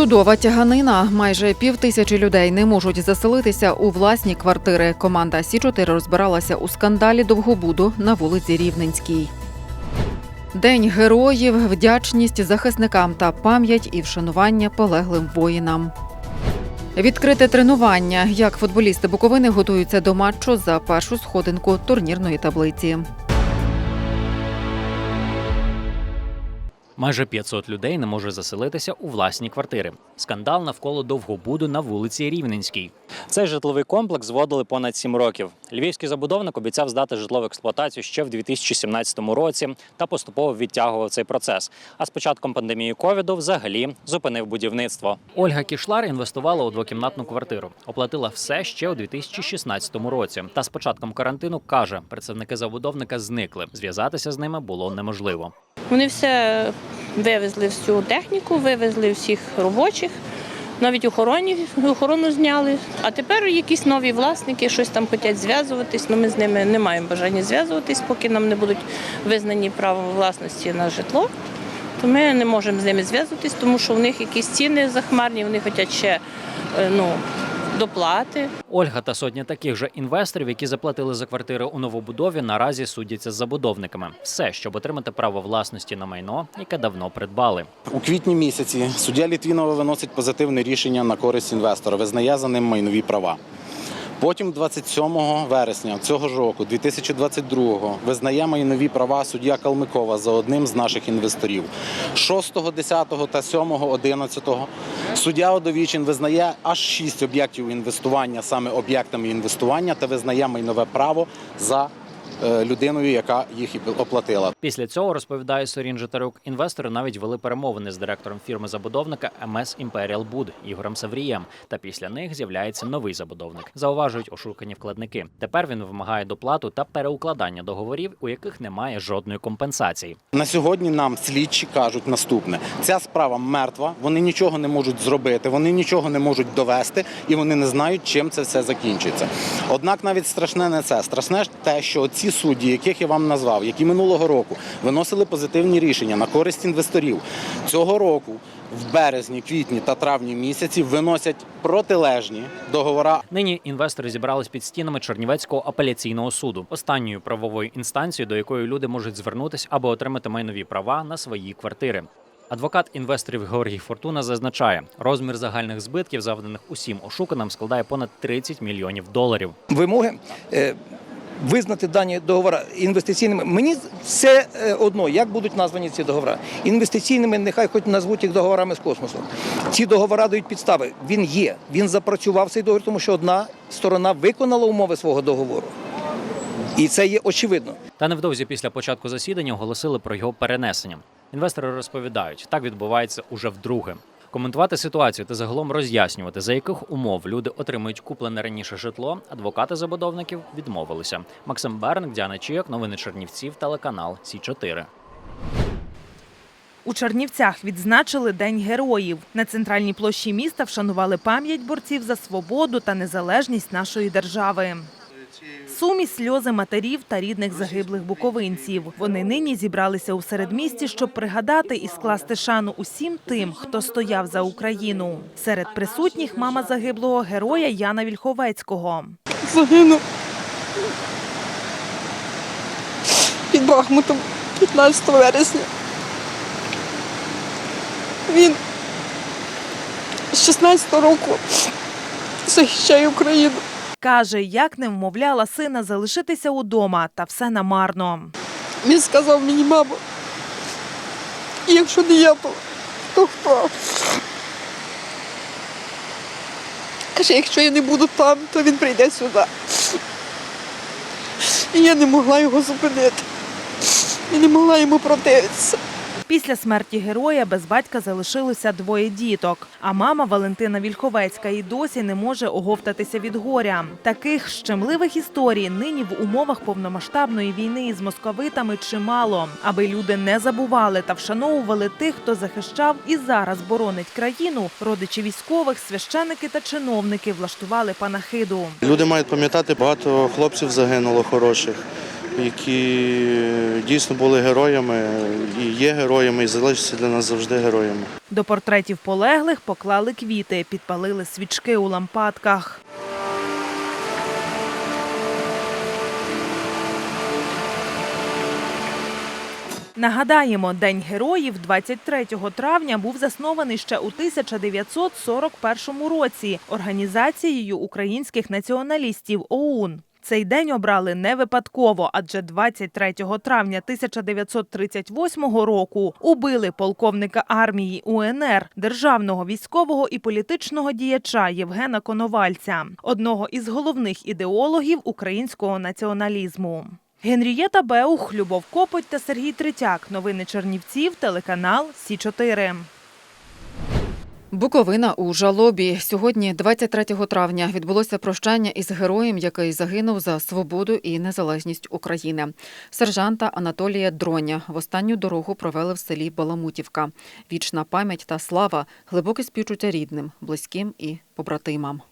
Судова тяганина. Майже пів тисячі людей не можуть заселитися у власні квартири. Команда Сі 4 розбиралася у скандалі довгобуду на вулиці Рівненській. День героїв, вдячність захисникам та пам'ять і вшанування полеглим воїнам. Відкрите тренування. Як футболісти Буковини готуються до матчу за першу сходинку турнірної таблиці. Майже 500 людей не може заселитися у власні квартири. Скандал навколо довгобуду на вулиці Рівненській. Цей житловий комплекс зводили понад 7 років. Львівський забудовник обіцяв здати житло в експлуатацію ще в 2017 році та поступово відтягував цей процес. А з початком пандемії ковіду взагалі зупинив будівництво. Ольга Кішлар інвестувала у двокімнатну квартиру, оплатила все ще у 2016 році. Та з початком карантину каже, представники забудовника зникли. Зв'язатися з ними було неможливо. Вони все вивезли всю техніку, вивезли всіх робочих, навіть охороні, охорону зняли. А тепер якісь нові власники щось там хочуть зв'язуватись, але ми з ними не маємо бажання зв'язуватись, поки нам не будуть визнані право власності на житло. То ми не можемо з ними зв'язуватись, тому що в них якісь ціни захмарні, вони хочуть ще е, ну, доплати. Ольга та сотня таких же інвесторів, які заплатили за квартири у новобудові, наразі судяться з забудовниками. Все, щоб отримати право власності на майно, яке давно придбали. У квітні місяці суддя Літвінова виносить позитивне рішення на користь інвестора, визнає за ним майнові права. Потім, 27 вересня цього ж року, 2022-го, визнає майнові права суддя Калмикова за одним з наших інвесторів. 6, 10 та 7, 11 суддя Одовічин визнає аж 6 об'єктів інвестування, саме об'єктами інвестування, та визнає майнове право за людиною, яка їх оплатила. Після цього розповідає Сорін Житарук. Інвестори навіть вели перемовини з директором фірми забудовника МС Імперіал Буд Ігорем Саврієм. Та після них з'являється новий забудовник. Зауважують ошукані вкладники. Тепер він вимагає доплату та переукладання договорів, у яких немає жодної компенсації. На сьогодні нам слідчі кажуть наступне: ця справа мертва, вони нічого не можуть зробити, вони нічого не можуть довести, і вони не знають, чим це все закінчиться. Однак навіть страшне не це. Страшне те, що ці судді, яких я вам назвав, які минулого року виносили позитивні рішення на користь інвесторів, цього року. В березні, квітні та травні місяці виносять протилежні договори Нині інвестори зібрались під стінами Чернівецького апеляційного суду, останньою правовою інстанцією, до якої люди можуть звернутися, аби отримати майнові права на свої квартири. Адвокат інвесторів Георгій Фортуна зазначає, розмір загальних збитків, завданих усім ошуканим, складає понад 30 мільйонів доларів. вимоги. Визнати дані договори інвестиційними. Мені все е, одно, як будуть названі ці договори. Інвестиційними, нехай хоч назвуть їх договорами з космосу. Ці договори дають підстави. Він є. Він запрацював цей договір, тому що одна сторона виконала умови свого договору. І це є очевидно. Та невдовзі після початку засідання оголосили про його перенесення. Інвестори розповідають, так відбувається уже вдруге. Коментувати ситуацію та загалом роз'яснювати, за яких умов люди отримують куплене раніше житло, адвокати забудовників відмовилися. Максим Берник, Діана Чийок, новини Чернівців, телеканал Сі 4 У Чернівцях відзначили День героїв. На центральній площі міста вшанували пам'ять борців за свободу та незалежність нашої держави. Сумі сльози матерів та рідних загиблих буковинців. Вони нині зібралися у середмісті, щоб пригадати і скласти шану усім тим, хто стояв за Україну. Серед присутніх мама загиблого героя Яна Вільховецького. загинув під Бахмутом 15 вересня. Він з 16 року захищає Україну. Каже, як не вмовляла сина залишитися удома, та все намарно. Він сказав мені, мамо, якщо не я, то, то хто? Каже, якщо я не буду там, то він прийде сюди. І я не могла його зупинити. І не могла йому противитися. Після смерті героя без батька залишилося двоє діток. А мама Валентина Вільховецька і досі не може оговтатися від горя. Таких щемливих історій нині в умовах повномасштабної війни із московитами чимало, аби люди не забували та вшановували тих, хто захищав і зараз боронить країну. Родичі військових, священики та чиновники влаштували панахиду. Люди мають пам'ятати, багато хлопців загинуло хороших. Які дійсно були героями і є героями, і залишаться для нас завжди героями. До портретів полеглих поклали квіти, підпалили свічки у лампадках. Нагадаємо, День героїв 23 травня був заснований ще у 1941 році організацією українських націоналістів ОУН. Цей день обрали не випадково, адже 23 травня 1938 року убили полковника армії УНР, державного військового і політичного діяча Євгена Коновальця, одного із головних ідеологів українського націоналізму. Генрієта Беух, Любов Копоть та Сергій Третяк. Новини Чернівців, телеканал Сі 4 Буковина у жалобі. Сьогодні, 23 травня, відбулося прощання із героєм, який загинув за свободу і незалежність України. Сержанта Анатолія Дроня в останню дорогу провели в селі Баламутівка. Вічна пам'ять та слава, глибоке співчуття рідним, близьким і побратимам.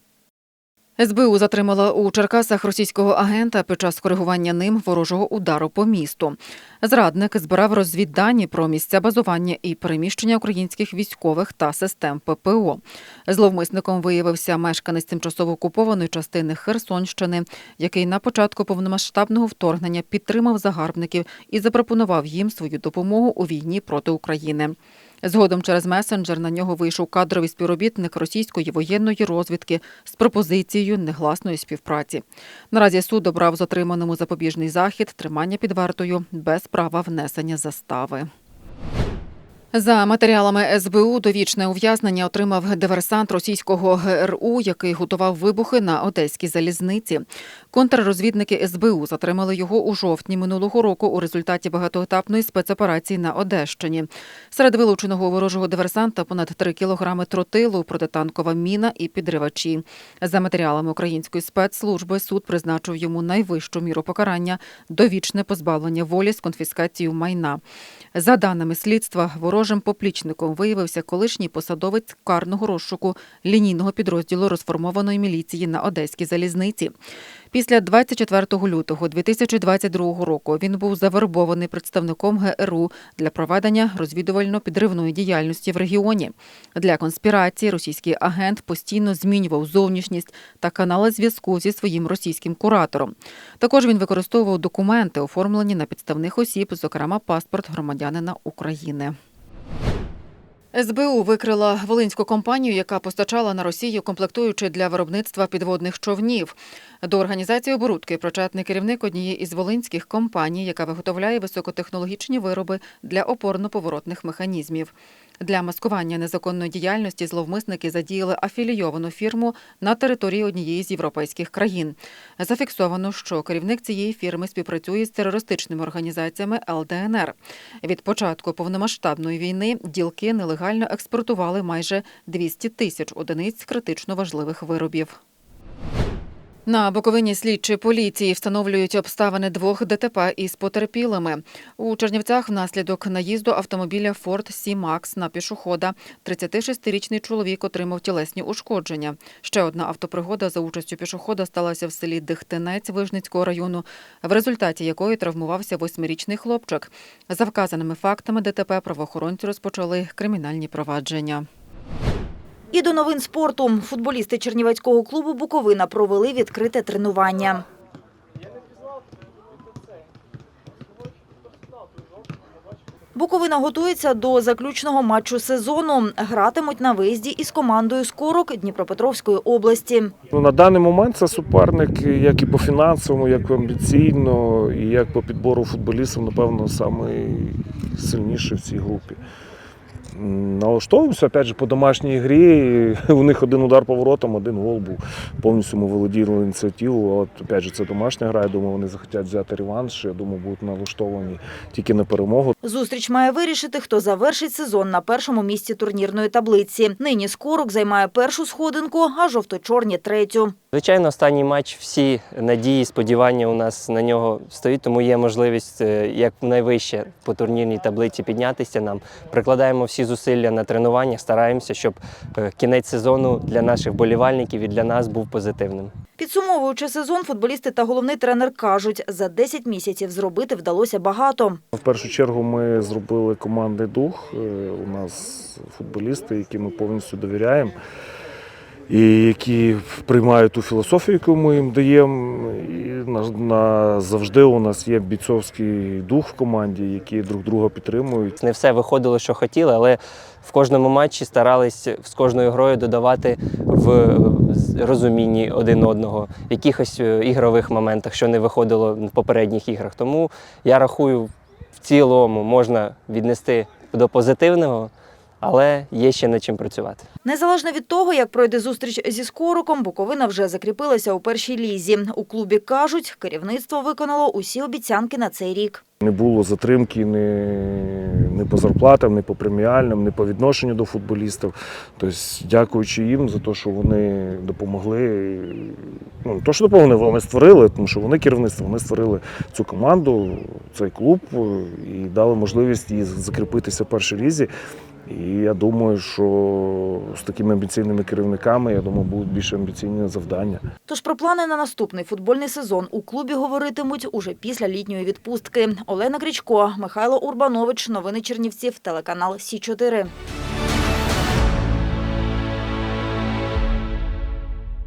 СБУ затримала у Черкасах російського агента під час коригування ним ворожого удару по місту. Зрадник збирав розвіддані про місця базування і переміщення українських військових та систем ППО. Зловмисником виявився мешканець тимчасово окупованої частини Херсонщини, який на початку повномасштабного вторгнення підтримав загарбників і запропонував їм свою допомогу у війні проти України. Згодом через месенджер на нього вийшов кадровий співробітник російської воєнної розвідки з пропозицією негласної співпраці. Наразі суд обрав затриманому запобіжний захід, тримання під вартою без права внесення застави. За матеріалами СБУ довічне ув'язнення отримав диверсант російського ГРУ, який готував вибухи на одеській залізниці. Контррозвідники СБУ затримали його у жовтні минулого року у результаті багатоетапної спецоперації на Одещині. Серед вилученого ворожого диверсанта понад 3 кілограми тротилу, протитанкова міна і підривачі. За матеріалами української спецслужби суд призначив йому найвищу міру покарання довічне позбавлення волі з конфіскацією майна. За даними слідства, ворожим поплічником виявився колишній посадовець карного розшуку лінійного підрозділу розформованої міліції на Одеській залізниці. Після 24 лютого 2022 року він був завербований представником ГРУ для проведення розвідувально-підривної діяльності в регіоні. Для конспірації російський агент постійно змінював зовнішність та канали зв'язку зі своїм російським куратором. Також він використовував документи, оформлені на підставних осіб, зокрема паспорт громадянина України. СБУ викрила волинську компанію, яка постачала на Росію комплектуючі для виробництва підводних човнів. До організації оборудки причетний керівник однієї із волинських компаній, яка виготовляє високотехнологічні вироби для опорно-поворотних механізмів. Для маскування незаконної діяльності зловмисники задіяли афілійовану фірму на території однієї з європейських країн. Зафіксовано, що керівник цієї фірми співпрацює з терористичними організаціями ЛДНР. Від початку повномасштабної війни ділки нелегально експортували майже 200 тисяч одиниць критично важливих виробів. На Буковині слідчі поліції встановлюють обставини двох ДТП із потерпілими. У Чернівцях внаслідок наїзду автомобіля Ford C-Max на пішохода 36-річний чоловік отримав тілесні ушкодження. Ще одна автопригода за участю пішохода сталася в селі Дихтинець Вижницького району, в результаті якої травмувався восьмирічний хлопчик. За вказаними фактами ДТП правоохоронці розпочали кримінальні провадження. І до новин спорту. Футболісти Чернівецького клубу Буковина провели відкрите тренування. Буковина готується до заключного матчу сезону. Гратимуть на виїзді із командою «Скорок» Дніпропетровської області. Ну, на даний момент це суперник, як і по фінансовому, як і амбіційно, і як по підбору футболістів, напевно, найсильніший в цій групі. Налаштовуємося, опять же, по домашній грі. У них один удар поворотом, один гол був. Повністю ми володіли ініціативу. От, опять же, це домашня гра. Я думаю, вони захотять взяти реванш. Я думаю, будуть налаштовані тільки на перемогу. Зустріч має вирішити, хто завершить сезон на першому місці турнірної таблиці. Нині «Скорок» займає першу сходинку, а жовто-чорні – третю. Звичайно, останній матч всі надії, сподівання у нас на нього стоїть, тому є можливість е, як найвище по турнірній таблиці піднятися нам. Прикладаємо всі зусилля на тренуваннях, стараємося, щоб е, кінець сезону для наших болівальників і для нас був позитивним. Підсумовуючи сезон, футболісти та головний тренер кажуть, за 10 місяців зробити вдалося багато. В першу чергу ми зробили командний дух. Е, У нас футболісти, які ми повністю довіряємо, і які приймають ту філософію, яку ми їм даємо. І на, на, завжди у нас є бійцовський дух в команді, які друг друга підтримують. Не все виходило, що хотіли, але в кожному матчі старались з кожною грою додавати в розумінні один одного, в якихось е, ігрових моментах, що не виходило в попередніх іграх. Тому я рахую, в цілому можна віднести до позитивного, але є ще над чим працювати. Незалежно від того, як пройде зустріч зі Скороком, Буковина вже закріпилася у першій лізі. У клубі кажуть, керівництво виконало усі обіцянки на цей рік. Не було затримки ні по зарплатам, ні по преміальним, ні по відношенню до футболістів. Тобто, дякуючи їм за те, що вони допомогли. Ну, не то, що допомогли, вони створили, тому що вони керівництво, вони створили цю команду, цей клуб е, і дали можливість їй закріпитися в першій лізі. І я думаю, що з такими амбіційними керівниками, я думаю, будуть більш амбіційні завдання. Тож про плани на наступний футбольний сезон у клубі говоритимуть уже після літньої відпустки. Олена Крічко, Михайло Урбанович. Новини Чернівців. Телеканал Сі 4